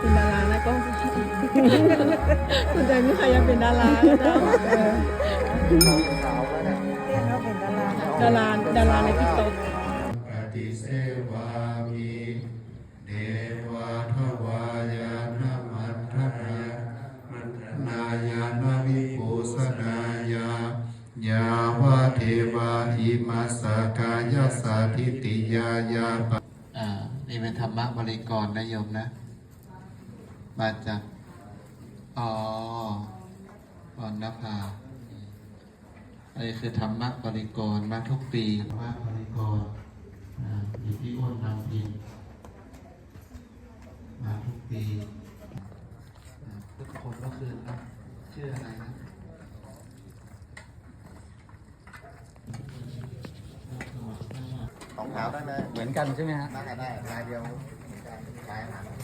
เป็นดารานะก็สนใจมีใครอยากเป็นดารานะสาวแล้วเนี่ยเรียกเป็นดาราดาราดาราในทิกตอกปฏิเสวามิเดวะทวายานามัทธนามันนายานาวิปุสนายายาวะเทวาหิมาสกายสาธิติยายาปะอ่านี่เป็นธรรมะบริกรนะโยมนะ มาจากอ๋อวรรณภาอันนี้คือธรรมะบริกรมาทุกปีธรรมะบริกรอ่าอยู่ที่อ้วนนำพินมาทุกปีอ่าทุกคนก็คือนะชื่ออะไรนะสองขาวได้ไหมเหมือนกันใช่ไหมฮะน่าจะได้ลายเดียวเหมือนกัน